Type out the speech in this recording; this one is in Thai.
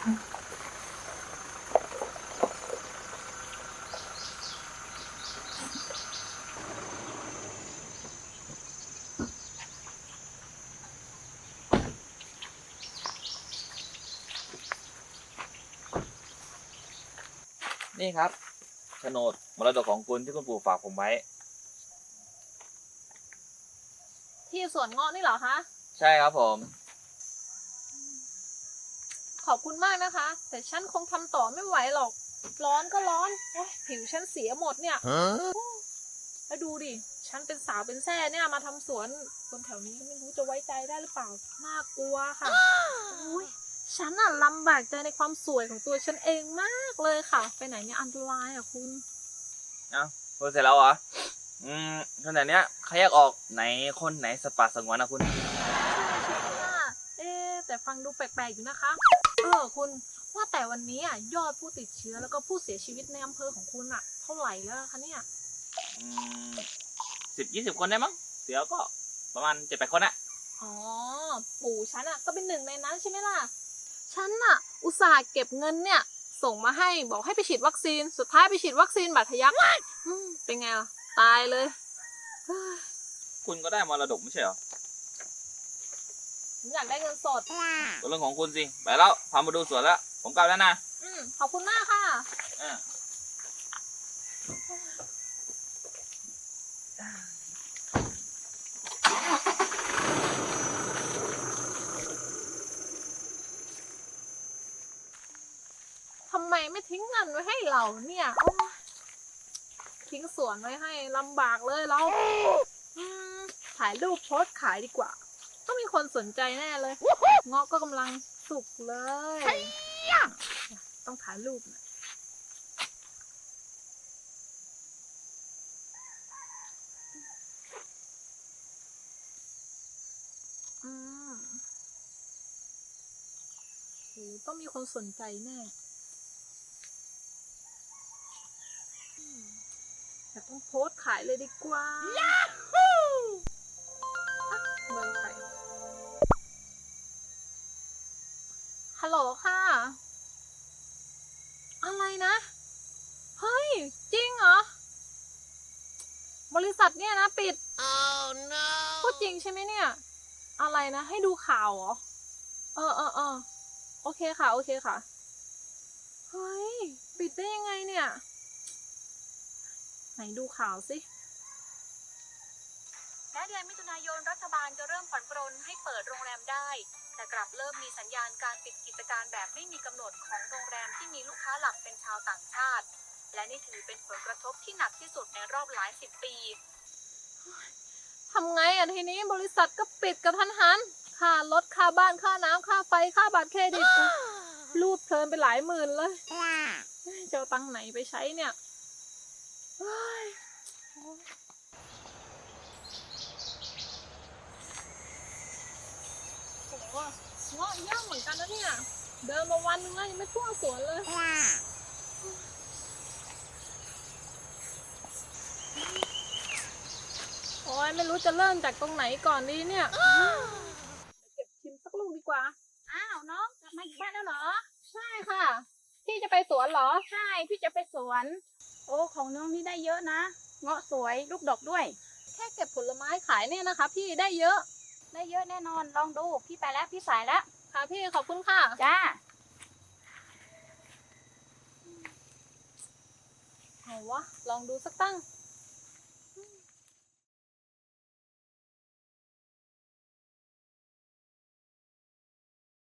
นี่ครับโฉนดมรดกของคุณที่คุณปู่ฝากผมไว้ ที่สวนงาะนี่เหรอคะ ใช่ครับผม อบคุณมากนะคะ แต่ฉันคงทำต่อไม่ไหวหรอก ร้อนก็ร้อนโอ๊ยผิวฉันเสียหมดเนี่ยแล้วดูดิ ฉันเป็นสาวเป็นแซ่เนี่ยมาทำสวน คนแถวนี้ก็ไม่รู้จะไว้ใจได้หรือเปล่า น่ากลัวค่ะ อุ้ยฉันอะลำบากใจในความสวยของตัวฉันเองมากเลยค่ะ ไปไหนเนี่ยอันตรายอะคุณพูดเสร็จแล้วเหรอ อืมขนาดเนี้ยใครอยากออกไหนคนไหนสปาสงวนนะคุณ ใช่ใช่ค่ะเอ๊ะแต่ฟังดูแปลกๆอยู่นะคะ เออคุณว่าแต่วันนี้อะยอดผู้ติดเชื้อแล้วก็ผู้เสียชีวิตในอำเภอของคุณอะ เท่าไหร่แล้วคะเนี่ยอืมสิบยี่สิบคนได้มั้งเสียก็ประมาณเจ็ดแปดคนอะอ๋อปู่ฉันอะก็เป็นหนึ่งในนั้นใช่ไหมล่ะฉันอะ อุตส่าห์เก็บเงินเนี่ย ส่งมาให้บอกให้ไปฉีดวัคซีน สุดท้ายไปฉีดวัคซีนบาดทะยักอืมเป็นไงล่ะตายเลยเฮ้ยคุณก็ได้มรดกไม่ใช่เหรอ ผมอยากได้เงินสดก็เรื่องของคุณสิ ไปแล้วพามาดูสวนแล้ว ผมกลับแล้วนะ อืมขอบคุณมากค่ะ อ่าทำไมไม่ทิ้งเงินไว้ให้เราเนี่ยโอ๊ยทิ้งสวนไว้ให้ลำบากเลยเราอืมถ่ายรูปโพสต์ขายดีกว่า ต้องมีคนสนใจแน่เลย เงาะก็กำลังสุกเลย ต้องถ่ายรูปนะอืมโหต้องมีคนสนใจแน่แต่ต้องโพสต์ขายเลยดีกว่า อะไรนะ เฮ้ย จริงเหรอ บริษัทเนี่ยนะ ปิด Oh no! พูดจริงใช่ไหมเนี่ย อะไรนะ ให้ดูข่าวเหรอ เออเออเออโอเคค่ะ โอเคค่ะ เฮ้ย ปิดได้ยังไงเนี่ย ไหนดูข่าวสิ แม้เดือนมิถุนายนรัฐบาลจะเริ่มผ่อนปรนให้เปิดโรงแรมได้ แต่กลับเริ่มมีสัญญาณการปิดกิจการแบบไม่มีกำหนดของโรงแรมที่มีลูกค้าหลักเป็นชาวต่างชาติ และนี่ถือเป็นผลกระทบที่หนักที่สุดในรอบหลายสิบปีทำไงอะทีนี้บริษัทก็ปิดกระทันหันค่ารถค่าบ้านค่าน้ำค่าไฟค่าบัตรเครดิตรูดเพลินไปหลายหมื่นเลยจะเอาตังไหนไปใช้เนี่ย เฮ้ยโอ้โหเงาะเยอะเหมือนกันนะเนี่ย เดินมาวันนึงแล้วยังไม่ทั่วสวนเลยโอ้ยไม่รู้จะเริ่มจากตรงไหนก่อนดีเนี่ยเดี๋ยวเก็บชิมสักลูกดีกว่า อ้าวน้องกลับมาอีกบ้านแล้วเหรอ ใช่ค่ะ พี่จะไปสวนเหรอ ใช่ พี่จะไปสวน โอ้ ของน้องนี่ได้เยอะนะ เงาะสวย ลูกดอกด้วย แค่เก็บผลไม้ขายเนี่ยนะคะ พี่ได้เยอะ ได้เยอะแน่นอนลองดูพี่ไปแล้วพี่สายแล้วค่ะพี่ขอบคุณค่ะ จ้าเอาวะลองดูสักตั้ง